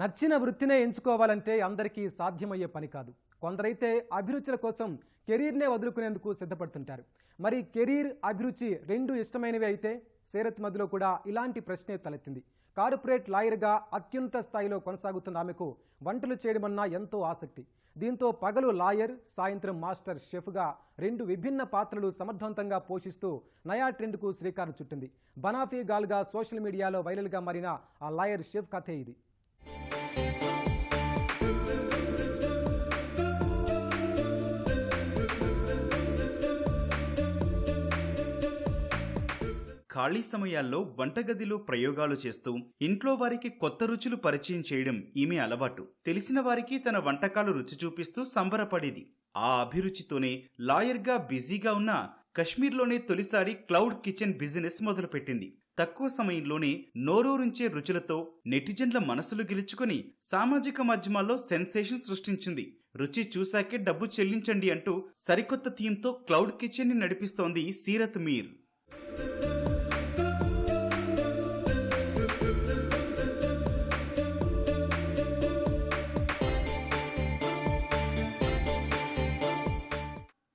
నచ్చిన వృత్తినే ఎంచుకోవాలంటే అందరికీ సాధ్యమయ్యే పని కాదు. కొందరైతే అభిరుచుల కోసం కెరీర్నే వదులుకునేందుకు సిద్ధపడుతుంటారు. మరి కెరీర్ అభిరుచి రెండు ఇష్టమైనవి అయితే సేరత్ మధ్యలో కూడా ఇలాంటి ప్రశ్నే తలెత్తింది. కార్పొరేట్ లాయర్గా అత్యున్నత స్థాయిలో కొనసాగుతున్న ఆమెకు వంటలు చేయడమన్నా ఎంతో ఆసక్తి. దీంతో పగలు లాయర్ సాయంత్రం మాస్టర్ షెఫ్గా రెండు విభిన్న పాత్రలు సమర్థవంతంగా పోషిస్తూ నయా ట్రెండ్కు శ్రీకారం చుట్టింది. బనాఫీ గాల్గా సోషల్ మీడియాలో వైరల్గా మారిన ఆ లాయర్ షెఫ్ కథే ఇది. ఖాళీ సమయాల్లో వంటగదిలో ప్రయోగాలు చేస్తూ ఇంట్లో వారికి కొత్త రుచులు పరిచయం చేయడం ఈమె అలవాటు. తెలిసిన వారికి తన వంటకాలు రుచి చూపిస్తూ సంబరపడేది. ఆ అభిరుచితోనే లాయర్గా బిజీగా ఉన్న కశ్మీర్లోనే తొలిసారి క్లౌడ్ కిచెన్ బిజినెస్ మొదలుపెట్టింది. తక్కువ సమయంలోనే నోరూరించే రుచులతో నెటిజన్ల మనసులు గెలుచుకొని సామాజిక మాధ్యమాల్లో సెన్సేషన్ సృష్టించింది. రుచి చూశాకే డబ్బు చెల్లించండి అంటూ సరికొత్త థీమ్తో క్లౌడ్ కిచెన్ని నడిపిస్తోంది సీరత్ మీర్.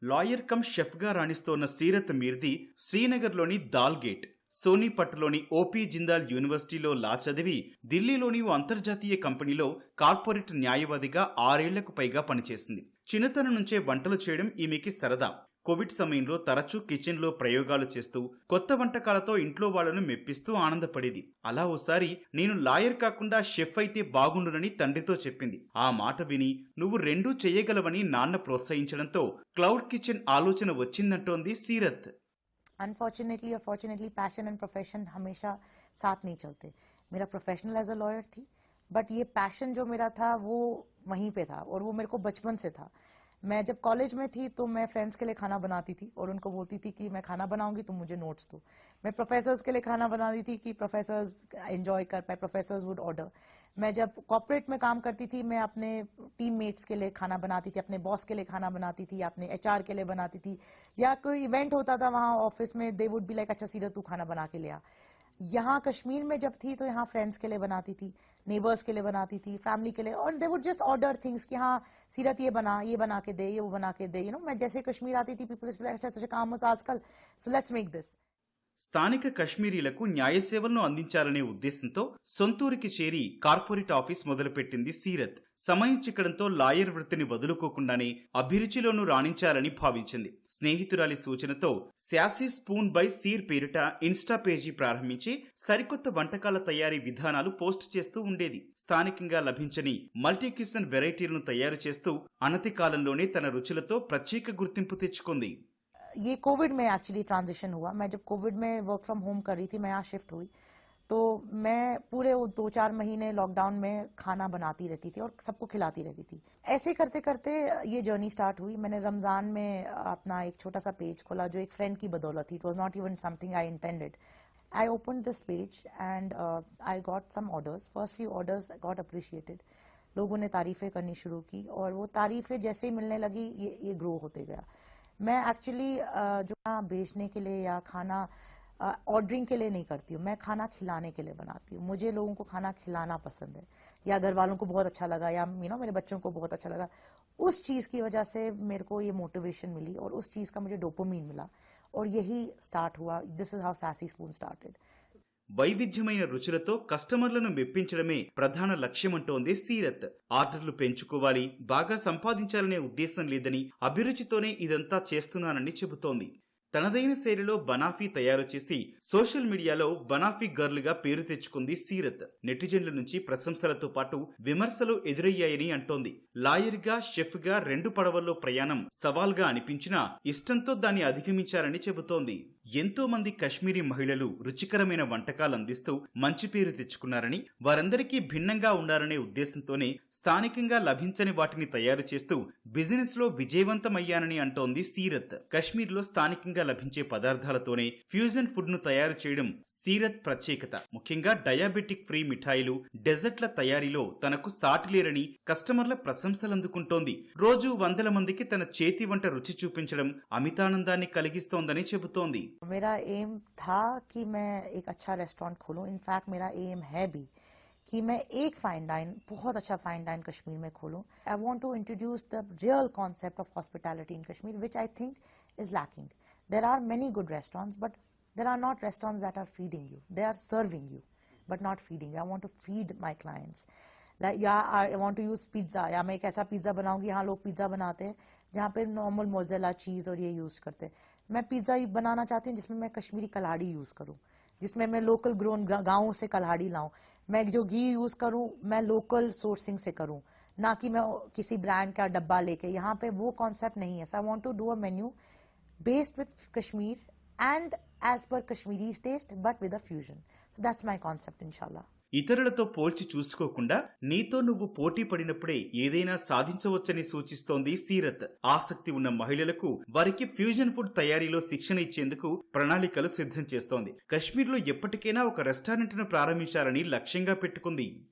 లాయర్ కమ్ షెఫ్గా రాణిస్తోన్న సీరత్ మీర్ది శ్రీనగర్లోని దాల్ గేట్. సోనీపట్లోని ఓపీ జిందాల్ యూనివర్సిటీలో లా చదివి ఢిల్లీలోని ఓ అంతర్జాతీయ కంపెనీలో కార్పొరేట్ న్యాయవాదిగా ఆరేళ్ళకు పైగా పనిచేసింది. చిన్నతనం నుంచే వంటలు చేయడం ఈమెకి సరదా. కోవిడ్ సమయంలో తరచూ కిచెన్లో ప్రయోగాలు చేస్తూ కొత్త వంటకాలతో ఇంట్లో వాళ్ళను మెప్పిస్తూ ఆనందపడేది. అలా ఓసారి నేను లాయర్ కాకుండా షెఫ్ అయితే బాగుండునని తండ్రితో చెప్పింది. ఆ మాట విని నువ్వు రెండూ చేయగలవని నాన్న ప్రోత్సహించడంతో క్లౌడ్ కిచెన్ ఆలోచన వచ్చిందంటోంది సీరత్. अनफॉर्चुनेटली और फॉर्चुनेटली पैशन एंड प्रोफेशन हमेशा साथ नहीं चलते। मेरा प्रोफेशनल एज अ लॉयर थी बट ये पैशन जो मेरा था, वो वहीं पे था और वो मेरे को बचपन से था। मैं जब कॉलेज में थी तो मैं फ्रेंड्स के लिए खाना बनाती थी और उनको बोलती थी कि मैं खाना बनाऊँगी, तुम मुझे नोट्स दो। मैं प्रोफेसर्स के लिए खाना बनाती थी कि प्रोफेसर्स एंजॉय कर पाए प्रोफेसर्स वुड ऑर्डर मैं जब कॉर्पोरेट में काम करती थी, मैं अपने टीममेट्स के लिए खाना बनाती थी, अपने बॉस के लिए खाना बनाती थी, अपने एचआर के लिए बनाती थी। या कोई इवेंट होता था वहाँ ऑफ़िस में दे वुड बी लाइक अच्छा सीरत तू खाना बना के ले आ। यहाँ कश्मीर में जब थी तो यहाँ फ्रेंड्स के लिए बनाती थी नेबर्स के लिए बनाती थी फैमिली के लिए और they would just order things कि हाँ सीरत ये बना ये बना के दे ये वो बना के दे यू you नो know, मैं जैसे कश्मीर आती थी पीपल्स अच्छा अच्छा काम was आजकल सो लेट्स मेक दिस స్థానిక కశ్మీరీలకు న్యాయ సేవలను అందించాలనే ఉద్దేశంతో సొంతూరికి చేరి కార్పొరేట్ ఆఫీస్ మొదలుపెట్టింది సీరత్. సమయం చిక్కడంతో లాయర్ వృత్తిని వదులుకోకుండానే అభిరుచిలోనూ రాణించాలని భావించింది. స్నేహితురాలి సూచనతో శాసీ స్పూన్ బై సీర్ పేరిట ఇన్స్టా పేజీ ప్రారంభించి సరికొత్త వంటకాల తయారీ విధానాలు పోస్ట్ చేస్తూ ఉండేది. స్థానికంగా లభించని మల్టీక్యూసన్ వెరైటీలను తయారు చేస్తూ అనతి కాలంలోనే తన రుచులతో ప్రత్యేక గుర్తింపు తెచ్చుకుంది. ये कोविड में एक्चुअली ट्रांजिशन हुआ। मैं जब कोविड में वर्क फ्रॉम होम कर रही थी, मैं यहाँ शिफ्ट हुई। तो मैं पूरे वो दो चार महीने लॉकडाउन में खाना बनाती रहती थी और सबको खिलाती रहती थी। ऐसे करते करते ये जर्नी स्टार्ट हुई। मैंने रमज़ान में अपना एक छोटा सा पेज खोला जो एक फ्रेंड की बदौलत थी। It was not even something I intended I open this page and I got some orders first few orders got appreciated लोगों ने तारीफें करनी शुरू की और वो तारीफें जैसे ही मिलने लगी, ये ये ग्रो होते गया। मैं एक्चुअली जो बेचने के लिए या खाना ऑर्डरिंग के लिए नहीं करती हूँ। मैं खाना खिलाने के लिए बनाती हूँ। मुझे लोगों को खाना खिलाना पसंद है। या घर वालों को बहुत अच्छा लगा, या यू नो मेरे बच्चों को बहुत अच्छा लगा। उस चीज़ की वजह से मेरे को ये मोटिवेशन मिली और उस चीज़ का मुझे डोपोमीन मिला और यही स्टार्ट हुआ। This is how Sassy Spoon started వైవిధ్యమైన రుచులతో కస్టమర్లను మెప్పించడమే ప్రధాన లక్ష్యమంటోంది సీరత్. ఆర్డర్లు పెంచుకోవాలి బాగా సంపాదించాలనే ఉద్దేశం లేదని అభిరుచితోనే ఇదంతా చేస్తున్నానని చెబుతోంది. తనదైన శైలిలో బనాఫీ తయారు చేసి సోషల్ మీడియాలో బనాఫీ గర్ల్గా పేరు తెచ్చుకుంది సీరత్. నెటిజన్ల నుంచి ప్రశంసలతో పాటు విమర్శలు ఎదురయ్యాయని అంటోంది. లాయర్గా షెఫ్గా రెండు పడవల్లో ప్రయాణం సవాల్గా అనిపించినా ఇష్టంతో దాన్ని అధిగమించారని చెబుతోంది. ఎంతోమంది కశ్మీరీ మహిళలు రుచికరమైన వంటకాలు అందిస్తూ మంచి పేరు తెచ్చుకున్నారని వారందరికీ భిన్నంగా ఉండాలనే ఉద్దేశంతోనే స్థానికంగా లభించని వాటిని తయారు చేస్తూ బిజినెస్లో విజయవంతమయ్యానని అంటోంది సీరత్. కశ్మీర్లో స్థానికంగా లభించే పదార్థాలతోనే ఫ్యూజన్ ఫుడ్ను తయారు చేయడం సీరత్ ప్రత్యేకత. ముఖ్యంగా డయాబెటిక్ ఫ్రీ మిఠాయిలు డెజర్ట్ల తయారీలో తనకు సాటిలేరని కస్టమర్ల ప్రశంసలందుకుంటోంది. రోజు వందల మందికి తన చేతి వంట రుచి చూపించడం అమితానందాన్ని కలిగిస్తోందని చెబుతోంది. मेरा एम था कि मैं एक अच्छा रेस्टोरेंट खोलूं। इनफैक्ट मेरा एम है भी कि मैं एक फाइन डाइन बहुत अच्छा फाइन डाइन कश्मीर में खोलूं। I want to introduce the real concept of hospitality in Kashmir which I think is lacking there are many good restaurants but there are not restaurants that are feeding you they are serving you but not feeding I want to feed my clients या I want to use pizza या मैं एक ऐसा pizza बनाऊँगी यहाँ लोग pizza बनाते हैं, जहाँ पे नॉर्मल मोजेला चीज़ और ये यूज़ करते हैं। मैं पिज्जा बनाना चाहती हूँ, जिसमें मैं कश्मीरी कलाड़ी यूज़ करूँ, जिसमें मैं लोकल ग्रोन गाँव से कलाड़ी लाऊं। मैं जो घी यूज़ करूँ, मैं लोकल सोर्सिंग से करूँ, ना कि मैं किसी ब्रांड का डब्बा लेके। यहाँ पे वो कॉन्सेप्ट नहीं है। So I want to do a menu based with Kashmir and as per Kashmiri taste but with a fusion so that's my concept इनशाला ఇతరులతో పోల్చి చూసుకోకుండా నీతో నువ్వు పోటీ పడినప్పుడే ఏదైనా సాధించవచ్చని సూచిస్తోంది సీరత్. ఆసక్తి ఉన్న మహిళలకు వారికి ఫ్యూజన్ ఫుడ్ తయారీలో శిక్షణ ఇచ్చేందుకు ప్రణాళికలు సిద్ధం చేస్తోంది. కశ్మీర్లో ఎప్పటికైనా ఒక రెస్టారెంట్ను ప్రారంభించాలని లక్ష్యంగా పెట్టుకుంది.